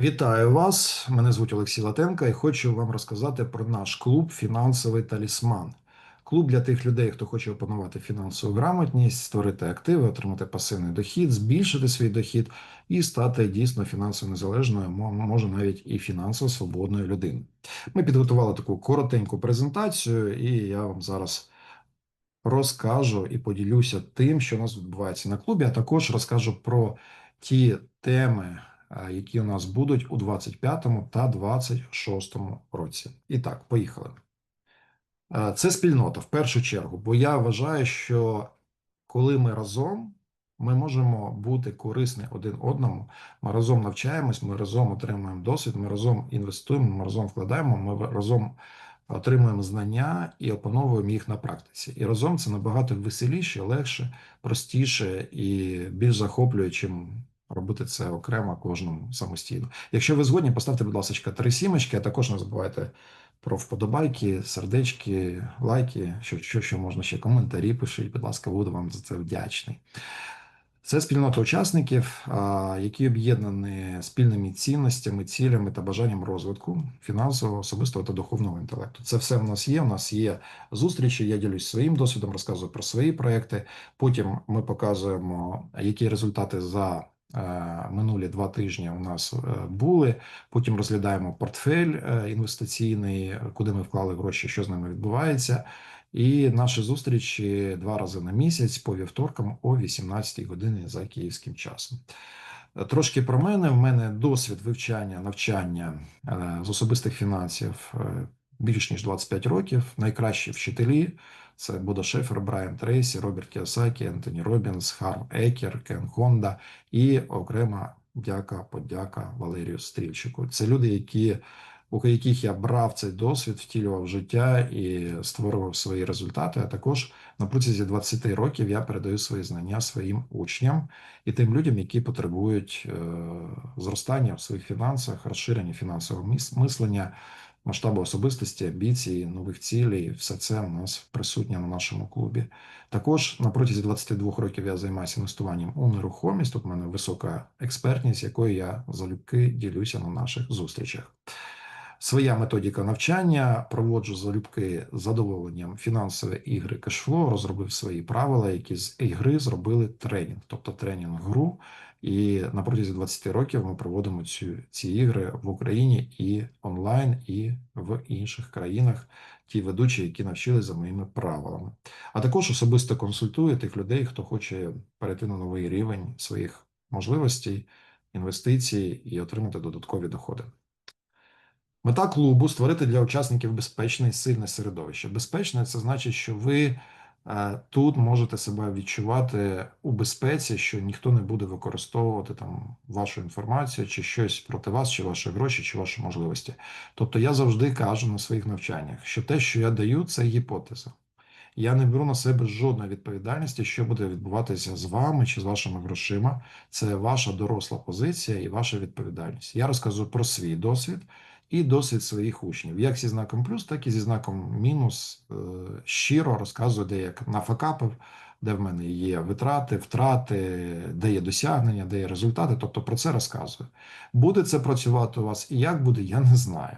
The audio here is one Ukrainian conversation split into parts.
Вітаю вас! Мене звуть Олексій Латенко і хочу вам розказати про наш клуб Фінансовий талісман. Клуб для тих людей, хто хоче опанувати фінансову грамотність, створити активи, отримати пасивний дохід, збільшити свій дохід і стати дійсно фінансово незалежною, може навіть і фінансово свободною людиною. Ми підготували таку коротеньку презентацію, і я вам зараз розкажу і поділюся тим, що у нас відбувається на клубі, а також розкажу про ті теми, які у нас будуть у 25 та 26 році. І так, поїхали. Це спільнота в першу чергу, бо я вважаю, що коли ми разом, ми можемо бути корисні один одному. Ми разом навчаємось, ми разом отримуємо досвід, ми разом інвестуємо, ми разом вкладаємо, ми разом отримуємо знання і опановуємо їх на практиці. І разом це набагато веселіше, легше, простіше і більш захоплює, чим робити це окремо кожному самостійно. Якщо ви згодні, поставте, будь ласка, три сімочки, а також не забувайте про вподобайки, сердечки, лайки, що, що, що можна ще коментарі пишіть, будь ласка, буду вам за це вдячний. Це спільнота учасників, які об'єднані спільними цінностями, цілями та бажанням розвитку фінансового, особистого та духовного інтелекту. Це все в нас є. У нас є зустрічі. Я ділюсь своїм досвідом, розказую про свої проекти. Потім ми показуємо, які результати за минулі два тижні у нас е, були. Потім розглядаємо портфель е, інвестиційний, куди ми вклали гроші, що з ними відбувається. І наші зустрічі два рази на місяць по вівторкам о 18 годині за київським часом. Е, Трошки про мене. В мене досвід вивчання, навчання е, з особистих фінансів е, більш ніж 25 років. Найкращі вчителі це Бодо Шефер, Брайан Трейсі, Роберт Кіосакі, Ентоні Робінс, Харм Екер, Кен Хонда і окрема дяка, подяка Валерію Стрільчику. Це люди, які у яких я брав цей досвід, втілював життя і створював свої результати. А також на протязі 20 років я передаю свої знання своїм учням і тим людям, які потребують е, зростання в своїх фінансах, розширення фінансового мис- мислення, масштабу особистості, амбіції, нових цілей. Все це у нас присутнє на нашому клубі. Також на протязі 22 років я займаюся інвестуванням у нерухомість. Тут в мене висока експертність, якою я залюбки ділюся на наших зустрічах. Своя методика навчання проводжу залюбки задоволенням фінансові ігри кешфло, розробив свої правила, які з ігри зробили тренінг, тобто тренінг гру. І на протязі 20 років ми проводимо цю, ці ігри в Україні і онлайн, і в інших країнах. Ті ведучі, які навчились за моїми правилами. А також особисто консультую тих людей, хто хоче перейти на новий рівень своїх можливостей, інвестицій і отримати додаткові доходи. Мета клубу створити для учасників безпечне і сильне середовище. Безпечне це значить, що ви тут можете себе відчувати у безпеці, що ніхто не буде використовувати там вашу інформацію, чи щось проти вас, чи ваші гроші, чи ваші можливості. Тобто я завжди кажу на своїх навчаннях, що те, що я даю, це гіпотеза. Я не беру на себе жодної відповідальності, що буде відбуватися з вами чи з вашими грошима. Це ваша доросла позиція і ваша відповідальність. Я розказую про свій досвід і досвід своїх учнів, як зі знаком плюс, так і зі знаком мінус. Е, Щиро розказую, де я нафакапив, де в мене є витрати, втрати, де є досягнення, де є результати. Тобто про це розказую. Буде це працювати у вас і як буде, я не знаю.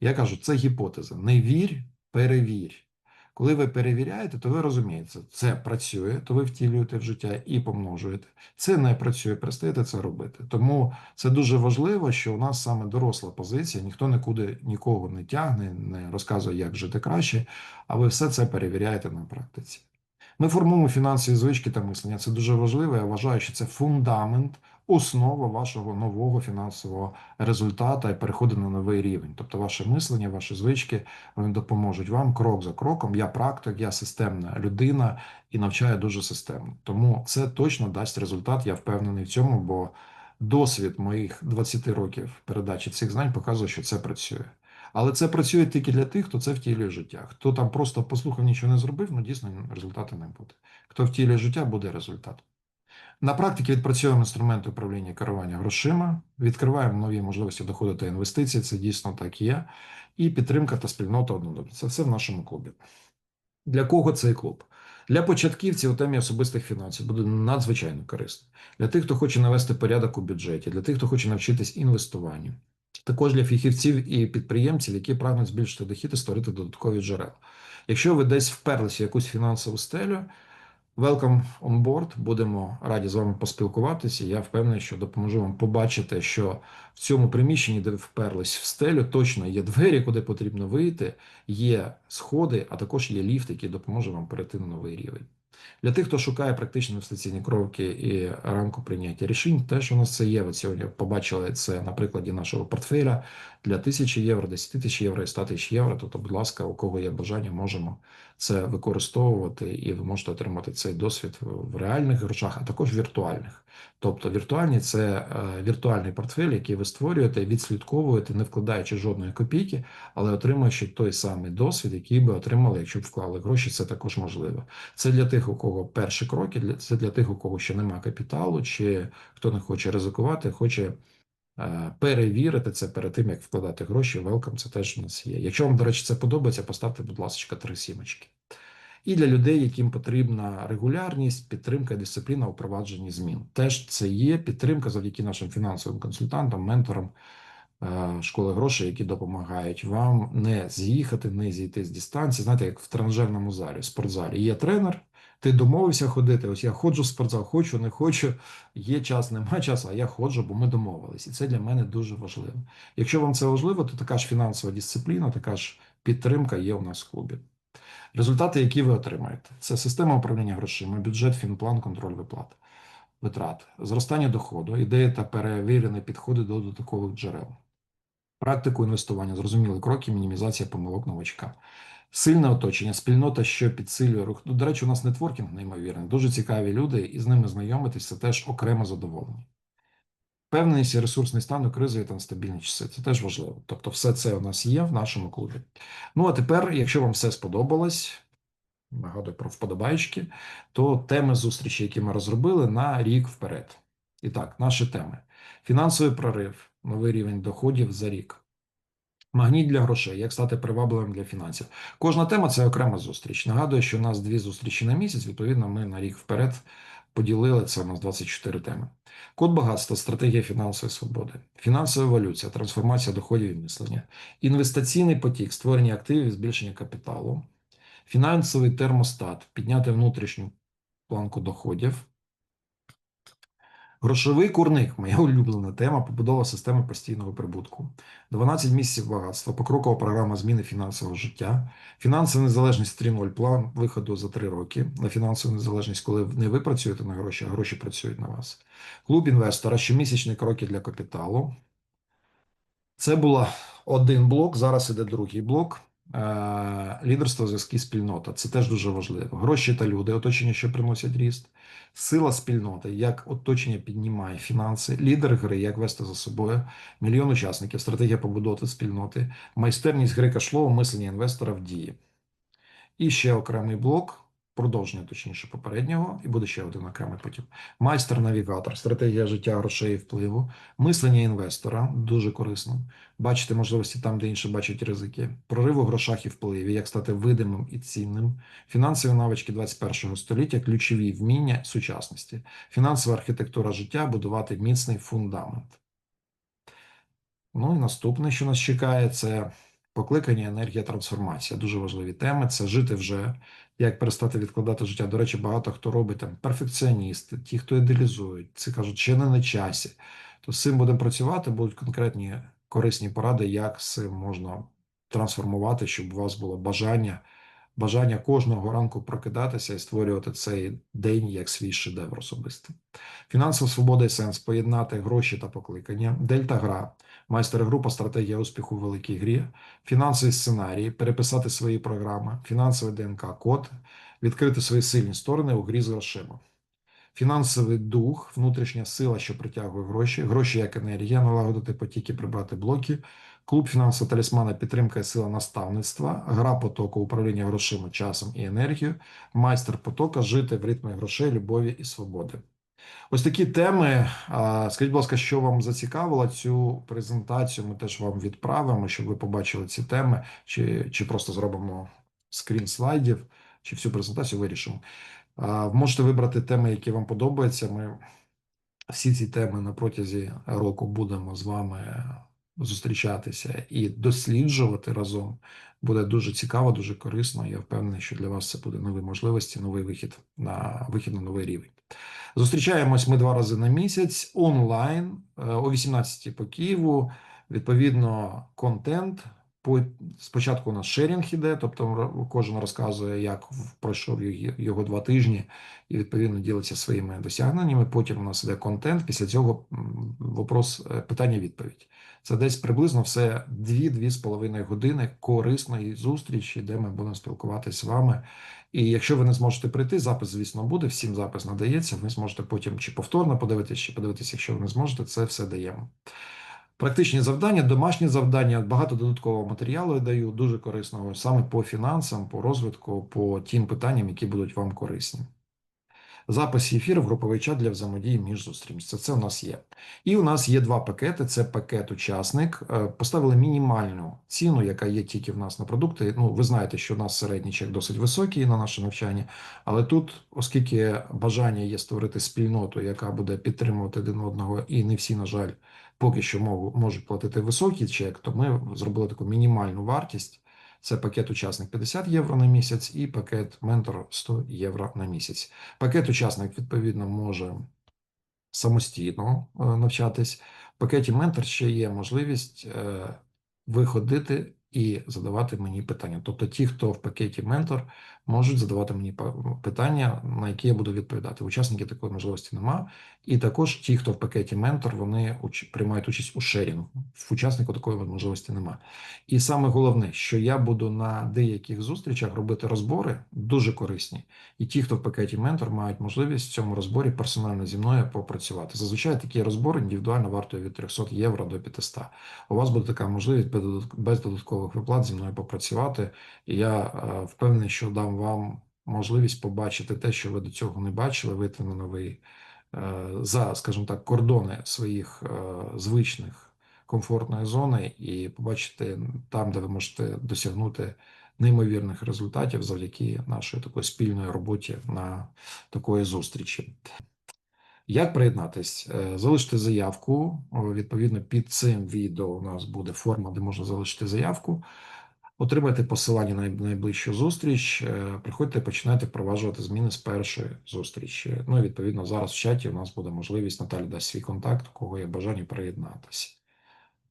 Я кажу, це гіпотеза. Не вірь, перевірь. Коли ви перевіряєте, то ви розумієте, це працює, то ви втілюєте в життя і помножуєте. Це не працює, перестаєте це робити. Тому це дуже важливо, що у нас саме доросла позиція, ніхто нікуди нікого не тягне, не розказує, як жити краще, а ви все це перевіряєте на практиці. Ми формуємо фінансові звички та мислення. Це дуже важливо. Я вважаю, що це фундамент, основа вашого нового фінансового результату і переходу на новий рівень. Тобто, ваше мислення, ваші звички вони допоможуть вам крок за кроком. Я практик, я системна людина і навчаю дуже системно. Тому це точно дасть результат. Я впевнений в цьому, бо досвід моїх 20 років передачі цих знань показує, що це працює. Але це працює тільки для тих, хто це втілює життя. Хто там просто послухав, нічого не зробив, ну дійсно результату не буде. Хто втілює життя, буде результат. На практиці відпрацьовуємо інструменти управління керування грошима, відкриваємо нові можливості доходу та інвестицій. Це дійсно так є. І підтримка та спільнота однодумців. Це все в нашому клубі. Для кого цей клуб? Для початківців у темі особистих фінансів буде надзвичайно корисно. Для тих, хто хоче навести порядок у бюджеті, для тих, хто хоче навчитись інвестуванню. Також для фахівців і підприємців, які прагнуть збільшити дохід і створити додаткові джерела. Якщо ви десь вперлися в якусь фінансову стелю, welcome on board. Будемо раді з вами поспілкуватися. Я впевнений, що допоможу вам побачити, що в цьому приміщенні, де ви вперлись в стелю, точно є двері, куди потрібно вийти, є сходи, а також є ліфт, який допоможе вам перейти на новий рівень. Для тих, хто шукає практичні інвестиційні кроки і рамку прийняття рішень, теж у нас це є. Ви сьогодні побачили це на прикладі нашого портфеля для 1000 євро, 10 тисяч євро і 100 тисяч євро. Тобто, будь ласка, у кого є бажання, можемо це використовувати, і ви можете отримати цей досвід в реальних грошах, а також віртуальних. Тобто, віртуальні це е, віртуальний портфель, який ви створюєте, відслідковуєте, не вкладаючи жодної копійки, але отримуючи той самий досвід, який би отримали, якщо б вклали гроші. Це також можливо. Це для тих, у кого перші кроки, це для тих, у кого ще немає капіталу, чи хто не хоче ризикувати, хоче е, перевірити це перед тим, як вкладати гроші. Welcome, це теж у нас є. Якщо вам, до речі, це подобається, поставте, будь ласка, три сімочки. І для людей, яким потрібна регулярність, підтримка дисципліна у впровадженні змін. Теж це є підтримка завдяки нашим фінансовим консультантам, менторам е, школи грошей, які допомагають вам не з'їхати, не зійти з дистанції. Знаєте, як в тренажерному залі, в спортзалі. Є тренер, ти домовився ходити. Ось я ходжу в спортзал, хочу, не хочу. Є час, немає часу, а я ходжу, бо ми домовились. І це для мене дуже важливо. Якщо вам це важливо, то така ж фінансова дисципліна, така ж підтримка є у нас в клубі. Результати, які ви отримаєте, це система управління грошима, бюджет, фінплан, контроль виплат, витрат, зростання доходу, ідеї та перевірені підходи до додаткових джерел, практику інвестування, зрозумілі кроки, мінімізація помилок новачка, сильне оточення, спільнота, що підсилює рух. Ну, до речі, у нас нетворкінг неймовірний, дуже цікаві люди, і з ними знайомитись це теж окреме задоволення. Впевненість і ресурсний стан у кризові та нестабільні часи. Це теж важливо. Тобто, все це у нас є в нашому клубі. Ну а тепер, якщо вам все сподобалось, нагадую про вподобайки, то теми зустрічі, які ми розробили на рік вперед. І так, наші теми: фінансовий прорив, новий рівень доходів за рік. Магніт для грошей, як стати привабливим для фінансів. Кожна тема це окрема зустріч. Нагадую, що у нас дві зустрічі на місяць. Відповідно, ми на рік вперед поділили це. У нас 24 теми. Код багатства, стратегія фінансової свободи, фінансова еволюція, трансформація доходів і мислення, інвестиційний потік, створення активів, збільшення капіталу, фінансовий термостат, підняти внутрішню планку доходів. Грошовий курник, моя улюблена тема, побудова системи постійного прибутку, 12 місяців багатства, покрокова програма зміни фінансового життя, фінансова незалежність 3.0, план виходу за 3 роки на фінансову незалежність, коли не ви працюєте на гроші, а гроші працюють на вас. Клуб інвестора, щомісячні кроки для капіталу. Це була один блок, зараз іде другий блок. Е, Лідерство, зв'язки, спільнота. Це теж дуже важливо. Гроші та люди, оточення, що приносять ріст, сила спільноти, як оточення піднімає фінанси, лідер гри, як вести за собою, мільйон учасників, стратегія побудови спільноти, майстерність гри кашлову, мислення інвестора в дії. І ще окремий блок, продовження, точніше, попереднього, і буде ще один окремий потім. Майстер-навігатор, стратегія життя, грошей і впливу, мислення інвестора дуже корисно. Бачити можливості там, де інші бачать ризики, прорив у грошах і впливі, як стати видимим і цінним, фінансові навички 21 століття, ключові вміння сучасності, фінансова архітектура життя, будувати міцний фундамент. Ну і наступне, що нас чекає, це покликання, енергія, трансформація. Дуже важливі теми. Це жити вже, як перестати відкладати життя. До речі, багато хто робить там перфекціоністи, ті, хто ідеалізують, це кажуть, ще не на часі. То з цим будемо працювати, будуть конкретні корисні поради, як з цим можна трансформувати, щоб у вас було бажання, бажання кожного ранку прокидатися і створювати цей день як свій шедевр особистий. Фінансова свобода і сенс поєднати гроші та покликання, дельта гра, майстер-група, стратегія успіху в великій грі, фінансові сценарії, переписати свої програми, фінансовий ДНК, код, відкрити свої сильні сторони у грі з грошима. Фінансовий дух, внутрішня сила, що притягує гроші, гроші як енергія, налагодити потіки, прибрати блоки, клуб фінансового талісмана, підтримка і сила наставництва, гра потоку, управління грошима, часом і енергією, майстер потока, жити в ритмі грошей, любові і свободи. Ось такі теми. Скажіть, будь ласка, що вам зацікавило цю презентацію? Ми теж вам відправимо, щоб ви побачили ці теми, чи, чи просто зробимо скрін слайдів. чи всю презентацію вирішимо. Можете вибрати теми, які вам подобаються. Ми всі ці теми на протязі року будемо з вами зустрічатися і досліджувати разом. Буде дуже цікаво, дуже корисно. Я впевнений, що для вас це буде нові можливості, новий вихід на вихід на новий рівень. Зустрічаємось ми два рази на місяць онлайн е, о 18 по Києву. Відповідно, контент. По спочатку у нас шерінг іде, тобто кожен розказує, як пройшов його два тижні, і відповідно ділиться своїми досягненнями. Потім у нас іде контент. Після цього вопрос е, питання-відповідь. Це десь приблизно все 2 з половиною години корисної зустрічі, де ми будемо спілкуватися з вами. І якщо ви не зможете прийти, запис, звісно, буде. Всім запис надається. Ви зможете потім чи повторно подивитися, чи подивитися, якщо ви не зможете, це все даємо. Практичні завдання, домашні завдання, багато додаткового матеріалу я даю, дуже корисного саме по фінансам, по розвитку, по тим питанням, які будуть вам корисні. Запис ефіру в груповий чат для взаємодії між зустрічами. Це, це у нас є. І у нас є два пакети: це пакет учасник. Е, поставили мінімальну ціну, яка є тільки в нас на продукти. Ну, ви знаєте, що у нас середній чек досить високий на наше навчання, але тут, оскільки бажання є створити спільноту, яка буде підтримувати один одного, і не всі, на жаль, поки що можуть платити високий чек, то ми зробили таку мінімальну вартість. Це пакет учасник 50 євро на місяць і пакет ментор 100 євро на місяць. Пакет учасник, відповідно, може самостійно е, навчатись. В пакеті ментор ще є можливість е, виходити і задавати мені питання. Тобто, ті, хто в пакеті ментор, можуть задавати мені питання, на які я буду відповідати. Учасники такої можливості нема. І також ті, хто в пакеті ментор, вони приймають участь у шерінгу. В учаснику такої можливості нема. І саме головне, що я буду на деяких зустрічах робити розбори дуже корисні. І ті, хто в пакеті ментор, мають можливість в цьому розборі персонально зі мною попрацювати. Зазвичай такі розбори індивідуально вартують від 300 євро до 500. У вас буде така можливість без додаткових виплат зі мною попрацювати. І я е, впевнений, що дам вам можливість побачити те, що ви до цього не бачили, вийти на новий е, за, скажімо так, кордони своїх е, звичних комфортної зони і побачити там, де ви можете досягнути неймовірних результатів завдяки нашої такої спільної роботі на такої зустрічі. Як приєднатись? Е, залишити заявку. Відповідно, під цим відео у нас буде форма, де можна залишити заявку. Отримайте посилання на найближчу зустріч. Е, приходьте, починайте впроваджувати зміни з першої зустрічі. Ну і відповідно зараз в чаті у нас буде можливість Наталі дасть свій контакт, кого є бажання приєднатися.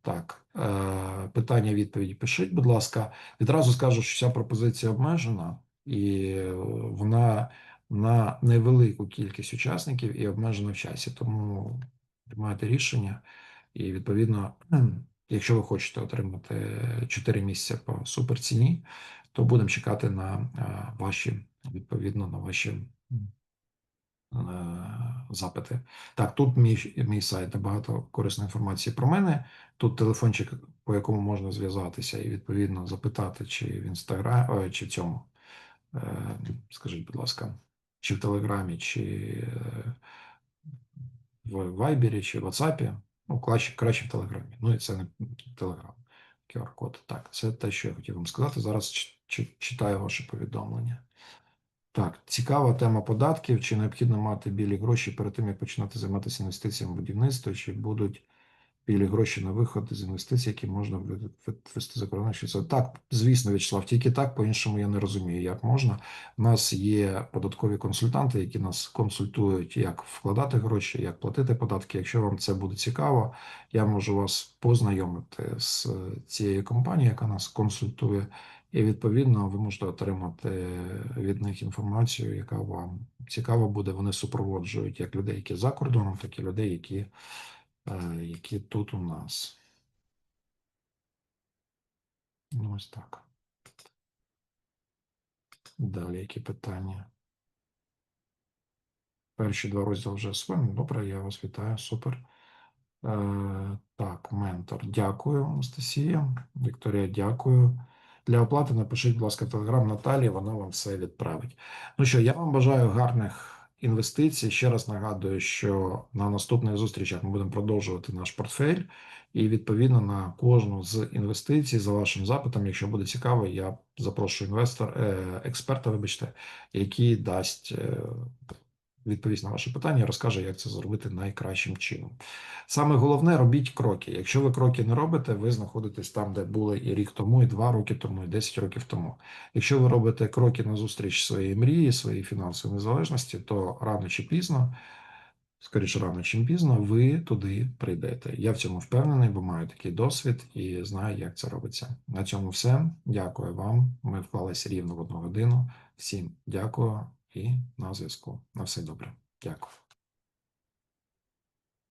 Так, е, питання, відповіді пишіть, будь ласка. Відразу скажу, що ця пропозиція обмежена, і вона на невелику кількість учасників і обмежена в часі. Тому приймайте рішення і відповідно. Якщо ви хочете отримати 4 місяці по суперціні, то будемо чекати на е, ваші, відповідно, на ваші е, запити. Так, тут мій мій сайт багато корисної інформації про мене. Тут телефончик, по якому можна зв'язатися і відповідно запитати, чи в інстаграмі, чи в цьому, е, скажіть, будь ласка, чи в Телеграмі, чи в Вайбері, чи в WhatsApp. Ну, краще, краще в Телеграмі. Ну і це не Телеграм. QR-код. Так, це те, що я хотів вам сказати. Зараз читаю ваше повідомлення. Так, цікава тема податків. Чи необхідно мати білі гроші перед тим, як починати займатися інвестиціями в будівництво, чи будуть білі гроші на виход з інвестицій, які можна ввести за кордон. Це так, звісно, Вячеслав, тільки так, по-іншому я не розумію, як можна. У нас є податкові консультанти, які нас консультують, як вкладати гроші, як платити податки. Якщо вам це буде цікаво, я можу вас познайомити з цією компанією, яка нас консультує. І відповідно ви можете отримати від них інформацію, яка вам цікава буде. Вони супроводжують як людей, які за кордоном, так і людей, які які тут у нас. Ну, ось так. Далі які питання? Перші два розділи вже освоєні. Добре, я вас вітаю, супер. Е, Так, ментор. Дякую, Анастасія. Вікторія, дякую. Для оплати напишіть, будь ласка, телеграм Наталі, вона вам все відправить. Ну що, я вам бажаю гарних інвестицій. Ще раз нагадую, що на наступних зустрічах ми будемо продовжувати наш портфель, і відповідно на кожну з інвестицій за вашим запитом, якщо буде цікаво, я запрошую інвестор, е, експерта, вибачте, який дасть е, відповість на ваше питання, і розкаже, як це зробити найкращим чином. Саме головне робіть кроки. Якщо ви кроки не робите, ви знаходитесь там, де були і рік тому, і два роки тому, і 10 років тому. Якщо ви робите кроки назустріч своєї мрії, своєї фінансової незалежності, то рано чи пізно, скоріше рано чи пізно, ви туди прийдете. Я в цьому впевнений, бо маю такий досвід і знаю, як це робиться. На цьому все. Дякую вам. Ми вклалися рівно в одну годину. Всім дякую i na zväzku. Na sve dobré. Ďakujem.